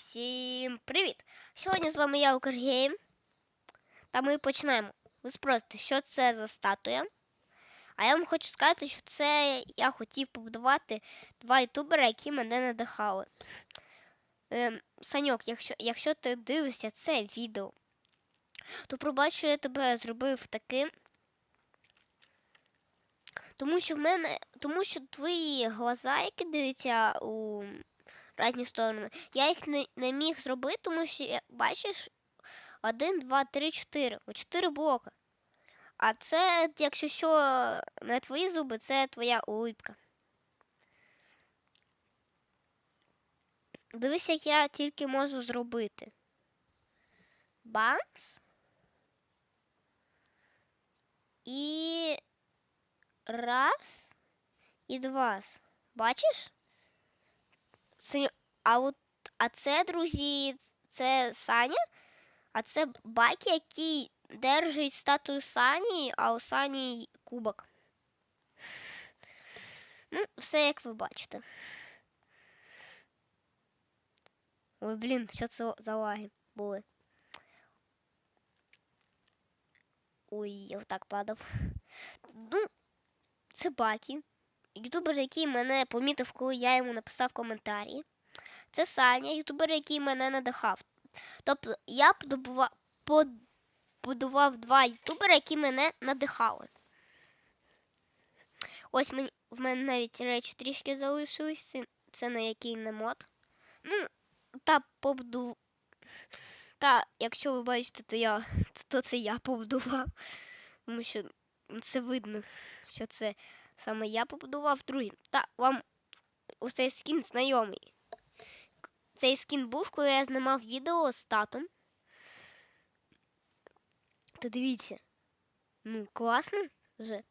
Всім привіт! Сьогодні з вами я Укргейм. Та ми починаємо. Ви спросите, що це за статуя? А я вам хочу сказати, що це я хотів побудувати два ютубера, які мене надихали. Ем, Саньок, якщо, якщо ти дивишся це відео, то пробач, що я тебе зробив таким. Тому що в мене, тому що твої глаза, які дивляться у різні сторони, я їх не, не міг зробити, тому що бачиш, один, два, три, чотири. О, чотири блока. А це, якщо що, не твої зуби, це твоя улипка. Дивись, як я тільки можу зробити. Банс. І раз. І два. Бачиш? А от а це, друзі, це Саня, а це Бакі, який держить статую Сані, а у Сані кубок. Ну, все як ви бачите. Ой, блін, що це за лаги були? Ой, я отак падав. Ну, це Бакі. Ютубер, який мене помітив, коли я йому написав коментарі. Це Саня, ютубер, який мене надихав. Тобто я подобува- побудував два ютубери, які мене надихали. Ось мені, в мене навіть речі трішки залишились. Це, на який не мод. Ну, та побуду. Та, якщо ви бачите, то я то це я побудував. Тому що це видно, що це саме я побудував. Друзі, та вам усе скін знайомий. Цей скін був, коли я знімав відео з татом. Та дивіться. Ну, класно вже.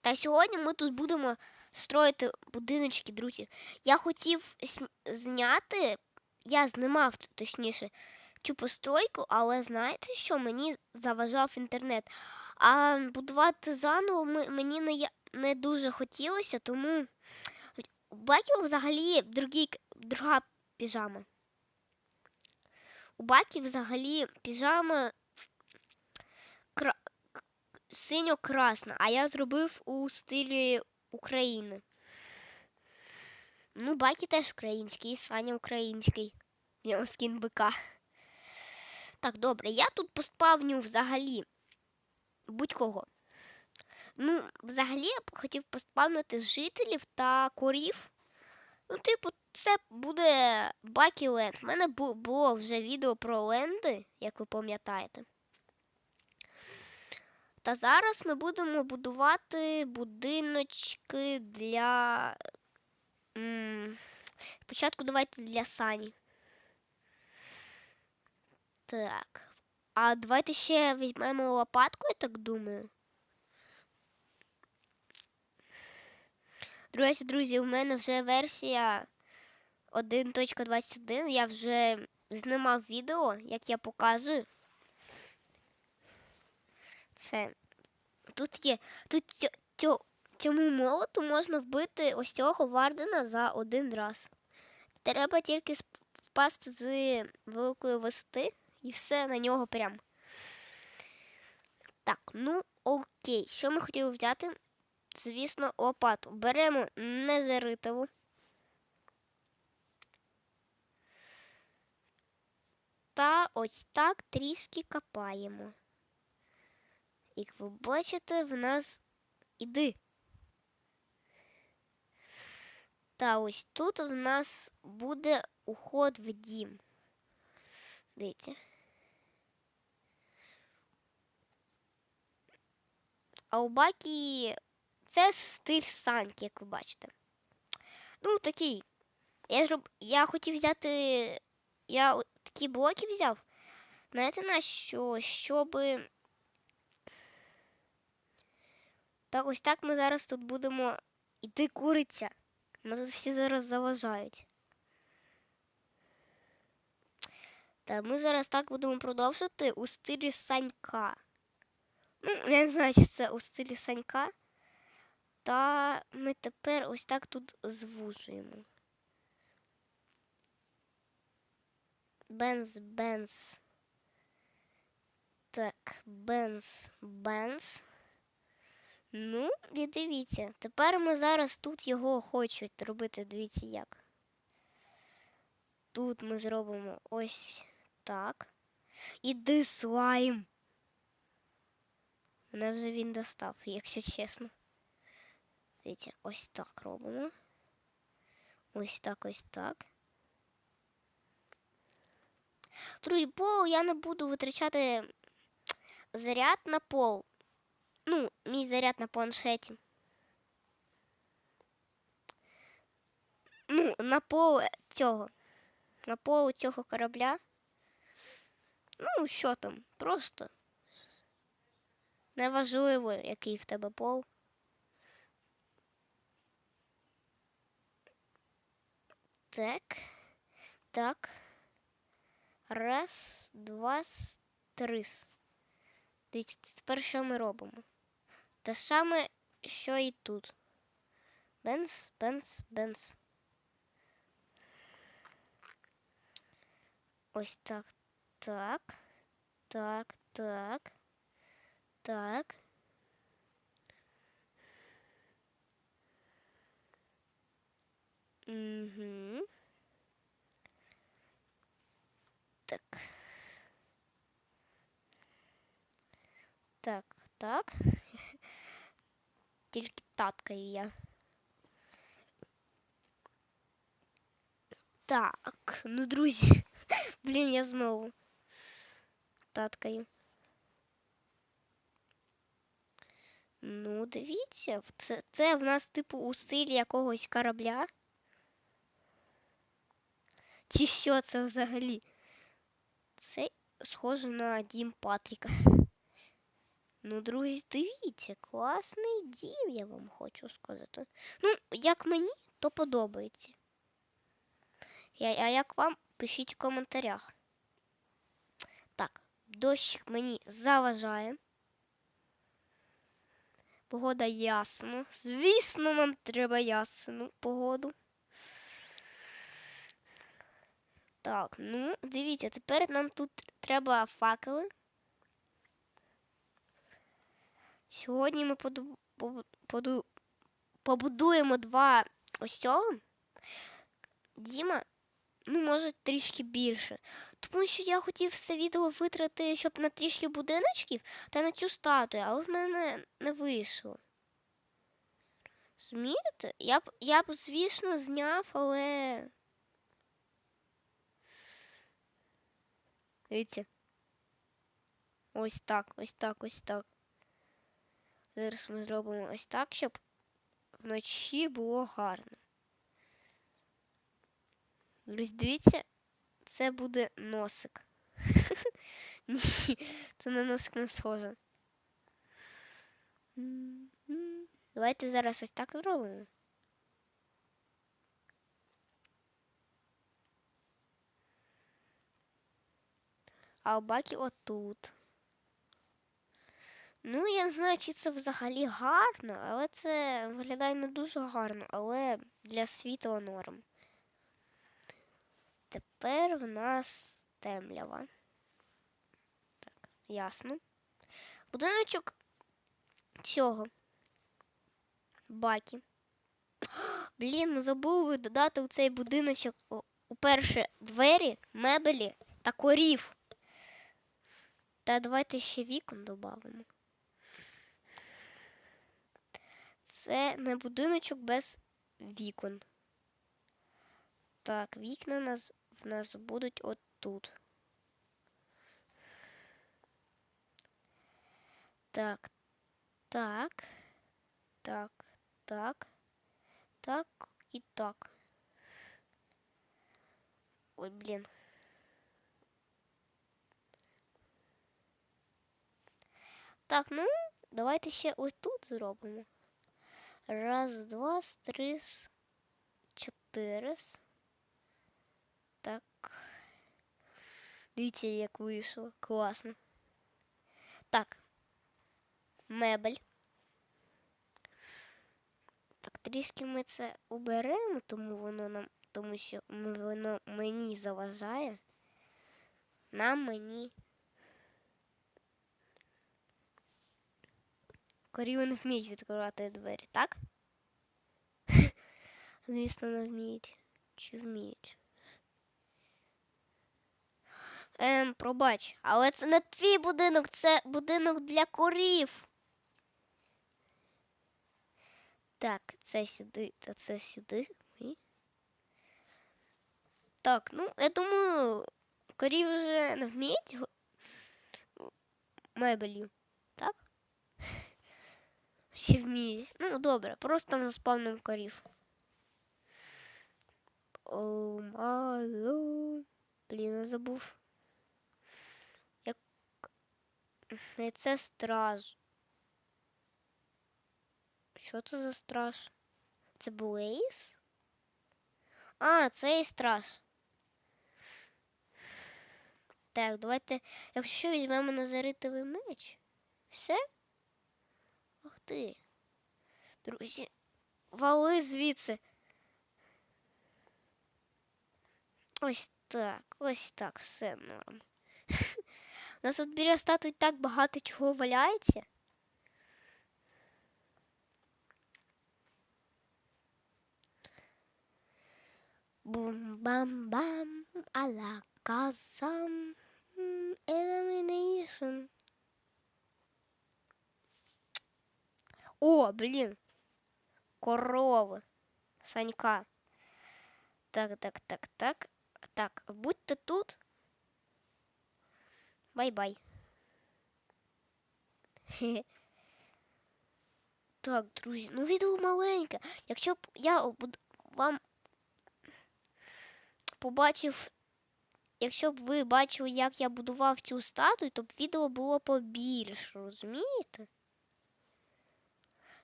Та сьогодні ми тут будемо строїти будиночки, друзі. Я хотів зняти, я знімав точніше цю постройку, але знаєте що? Мені заважав інтернет. А будувати заново мені не, не дуже хотілося, тому у Баків взагалі другий, друга піжама. У Бакі взагалі піжама кра... синьо-красна, а я зробив у стилі України. Ну, Бакі теж український, і Саня український. В нього скін бика. Так, добре, я тут поспавню взагалі будь-кого. Ну, взагалі я б хотів поспавнити жителів та корів. Ну, типу, це буде Бакі Ленд. У мене було вже відео про ленди, як ви пам'ятаєте. Та зараз ми будемо будувати будиночки для. Спочатку давайте для Сані. Так. А давайте ще візьмемо лопатку, я так думаю. Друзі, друзі, у мене вже версія 1.21. Я вже знімав відео, як я показую. Це. Тут є. Тут цьо, цьо, цьому молоту можна вбити ось цього Вардена за один раз. Треба тільки впасти з великої висоти і все на нього прям. Так, ну окей. Що ми хотіли взяти? Звісно, лопату. Беремо незаритову. Та ось так трішки копаємо. Як ви бачите, в нас іди. Та ось тут в нас буде уход в дім. Дивіться. А у Бакі це стиль санки, як ви бачите. Ну, такий. Я зроб... я хотів взяти. Я такі блоки взяв. Знаєте на що? Щоб. Так, ось так ми зараз тут будемо іти куриця. Нас тут всі зараз заважають. Та ми зараз так будемо продовжувати у стилі Санька. Ну, я не знаю, чи це у стилі Санька. Та ми тепер ось так тут звужуємо. Бенз, бенз. Так, бенз, бенз. Ну, і дивіться. Тепер ми зараз тут його хочуть робити. Дивіться як. Тут ми зробимо ось так. Іди слайм. Мене вже він достав, якщо чесно. Дивіться, ось так робимо. Ось так, ось так. Друзі, пол я не буду витрачати заряд на пол. Ну, мій заряд на планшеті. Ну, на пол цього. На пол цього корабля. Ну, що там? Просто. Неважливо, який в тебе пол. Так. Так. Раз, два, три. Дивіться, тепер що ми робимо? Те саме, що і тут. Бенз, бенз, бенз. Ось так. Так. Так, так. Так. Угу. Так. Так, так. Тільки таткаю я. Так, ну, друзі. Блін, я знову таткаю. Ну, дивіться, це, це в нас, типу, у стилі якогось корабля. Чи що це взагалі? Це схоже на дім Патріка. Ну, друзі, дивіться, класний дім, я вам хочу сказати. Ну, як мені, то подобається. А як вам, пишіть в коментарях. Так, дощик мені заважає. Погода ясна. Звісно, нам треба ясну погоду. Так, ну, дивіться, тепер нам тут треба факели. Сьогодні ми побудуємо два ось цього. Діма, ну, може, трішки більше. Тому що я хотів все відео витрати, щоб на трішки будиночків та на цю статую, але в мене не вийшло. Змієте? Я б, звісно, зняв, але. Дивіться. Ось так, ось так, ось так. Зараз ми зробимо ось так, щоб вночі було гарно. Друзі, дивіться, це буде носик. Ні, це на носик не схоже. Давайте зараз ось так зробимо. А у баки отут. Ну, я не знаю, чи це взагалі гарно, але це виглядає не дуже гарно, але для світла норм. Тепер в нас темрява. Так, ясно. Будиночок цього. Баки. Блін, ми забули додати у цей будиночок уперше двері, мебелі та корів. Та давайте ще вікон додамо. Це не будиночок без вікон. Так, вікна нас, в нас будуть отут. Так, так, так, так, так і так. Ой, блін. Так, ну, давайте ще ось тут зробимо. Раз, два, три, чотири. Так. Дивіться, як вийшло. Класно. Так. Мебель. Так, трішки ми це уберемо, тому воно нам, тому що воно мені заважає. на мені. Коріви не вміють відкривати двері, так? Звісно, не вміють. Чи вміють? Ем, пробач, але це не твій будинок, це будинок для корів. Так, це сюди, та це сюди. Так, ну, я думаю, корів вже не вміють мебелью? Ще вміють. Ну, добре, просто там заспавним корів. О, мало. Блін, я забув. Як... Це страж. Що це за страж? Це Блейз? А, це і страж. Так, давайте, якщо візьмемо назаритовий меч. Все? Ти. Друзі, вали звідси. Ось так, ось так, все норм. У нас тут біля статуї так багато чого валяється. Бум-бам-бам, а-ла казам, elimination. О, блін. Корови. Санька. Так, так, так, так. Так, будьте тут. Бай-бай. Так, друзі, ну відео маленьке. Якщо б я буд- вам побачив, якщо б ви бачили, як я будував цю статую, то б відео було побільше, розумієте?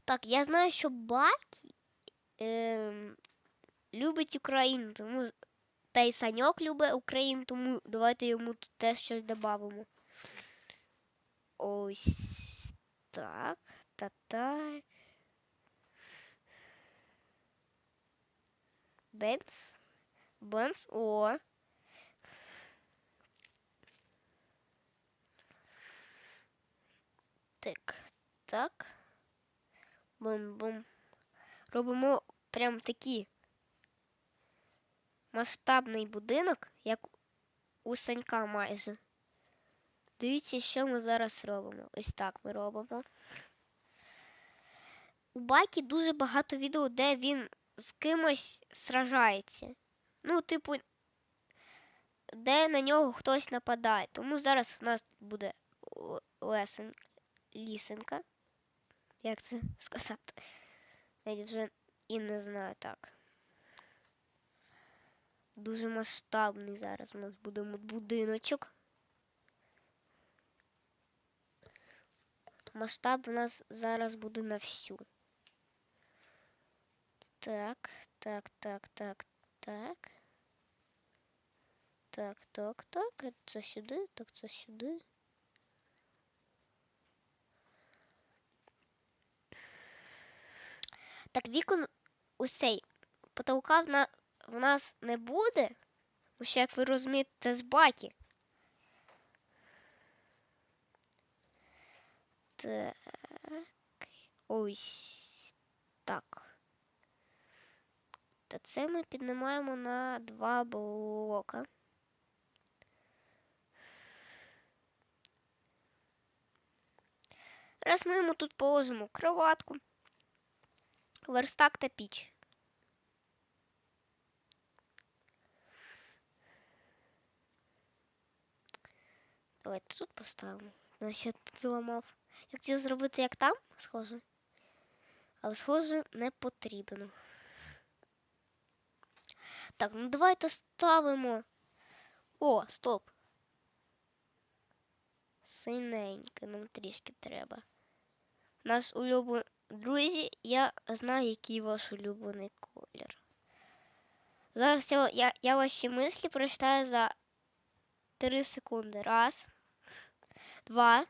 Так, я знаю, що Бакі ем, любить Україну, тому та й Саньок любить Україну, тому давайте йому тут теж щось додамо. Ось так, та так. Бенц. Бенц, о. Так, так. Бум-бум. Робимо прям такий масштабний будинок, як у Санька майже. Дивіться, що ми зараз робимо. Ось так ми робимо. У Бакі дуже багато відео, де він з кимось сражається. Ну, типу, де на нього хтось нападає. Тому зараз у нас буде лесен, лісенка. Як це сказати? Я вже і не знаю так. Дуже масштабний зараз у нас буде будиночок. Масштаб у нас зараз буде на всю. Так, так, так, так, так. Так, так, так. Це сюди, так це сюди. Так, вікон усей потолка в, на... в нас не буде. Бо ще, як ви розумієте, це з баки. Так. Ось так. Та це ми піднімаємо на два блока. Раз ми йому тут положимо кроватку, верстак та піч. Давайте тут поставимо. Значить, тут зламав. Я хотів зробити як там, схоже. Але схоже не потрібно. Так, ну давайте ставимо. О, стоп. Синеньке нам трішки треба. Наш улюблений. Друзі, я знаю, який ваш улюблений колір. Зараз я, я, я ваші мислі прочитаю за 3 секунди. Раз, два,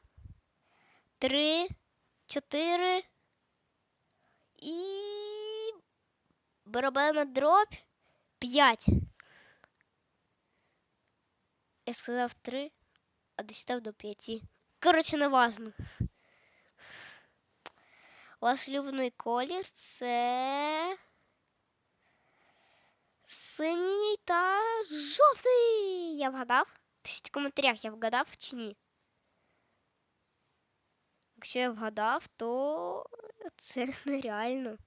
три, чотири. І барабанна дробь. П'ять. Я сказав три, а дочитав до п'яти. Коротше, не важно. Ваш улюблений колір це. Синій та жовтий. Я вгадав? Пишіть в коментарях, я вгадав чи ні. Якщо я вгадав, то це нереально.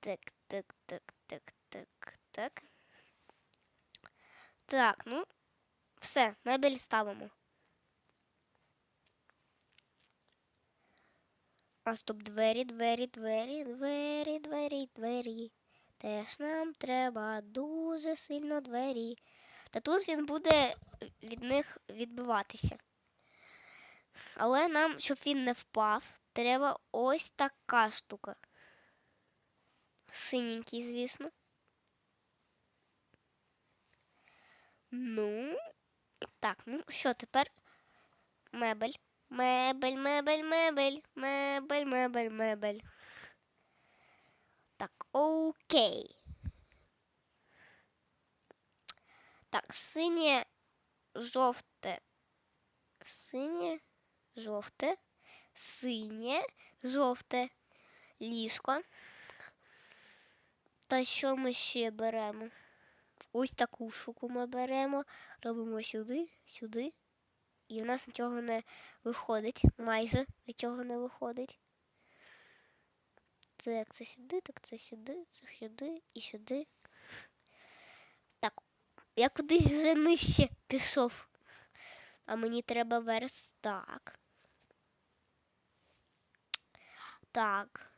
Так, так, так, так, так, так. Так, ну, все, мебель ставимо. А стоп, двері, двері, двері, двері, двері, двері. Теж нам треба дуже сильно двері. Та тут він буде від них відбиватися. Але нам, щоб він не впав, треба ось така штука. Синенький, звісно. Ну, так, ну що тепер? Мебель. Мебель, мебель, мебель, мебель, мебель, мебель. Так, окей. Так, синє, жовте, синє, жовте, синє, жовте, ліжко. Та що ми ще беремо? Ось таку штуку ми беремо, робимо сюди, сюди. І в нас нічого не виходить. Майже нічого не виходить. Так, це сюди, так це сюди, це сюди і сюди. Так, я кудись вже нижче пішов. А мені треба верстак. Так.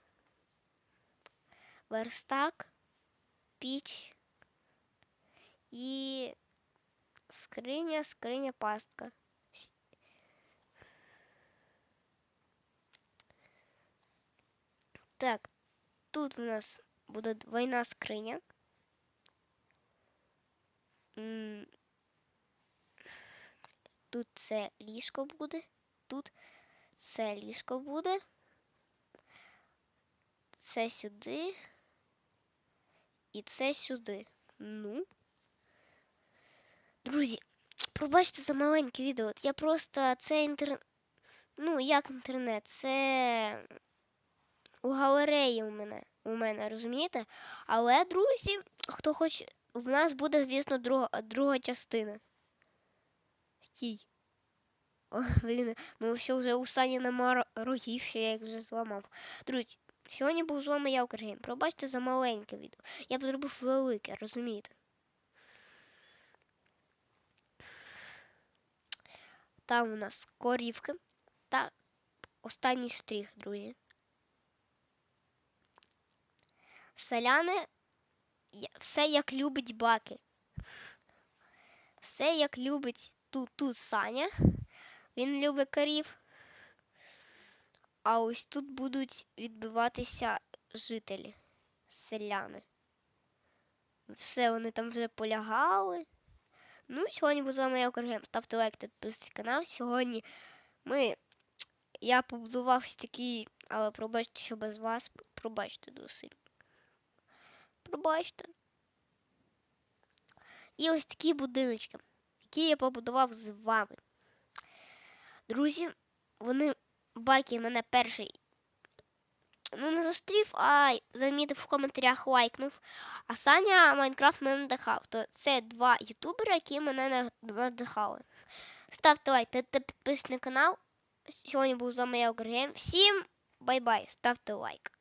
Верстак, піч і скриня, скриня, пастка. Так, тут у нас буде двойна скриня. Тут це ліжко буде, тут це ліжко буде. Це сюди. І це сюди. Ну. Друзі, пробачте за маленьке відео. Я просто це інтернет. Ну, як інтернет? Це у галереї у мене, у мене, розумієте? Але, друзі, хто хоче, в нас буде, звісно, друга, друга частина. Стій. О, блін, ну все вже у Сані нема ро- рогів, що я їх вже зламав. Друзі, сьогодні був з вами я, Укргейм. Пробачте за маленьке відео. Я б зробив велике, розумієте? Там у нас корівки та останній штрих, друзі. Селяни все як любить баки. Все як любить тут, тут Саня. Він любить корів. А ось тут будуть відбиватися жителі, селяни. Все, вони там вже полягали. Ну, сьогодні з вами я Укргем. Ставте лайк та підписуйтесь на канал. Сьогодні ми. Я побудував ось такий, але пробачте, що без вас. Пробачте сильно. Пробачте. І ось такі будиночки, які я побудував з вами. Друзі, вони баки мене перший. Ну, не зустрів, а замітив в коментарях лайкнув. А Саня Майнкрафт мене надихав. То це два ютубери, які мене надихали. Ставте лайк та підписуйтесь на канал. Сьогодні був з вами я. Всім бай-бай, ставте лайк.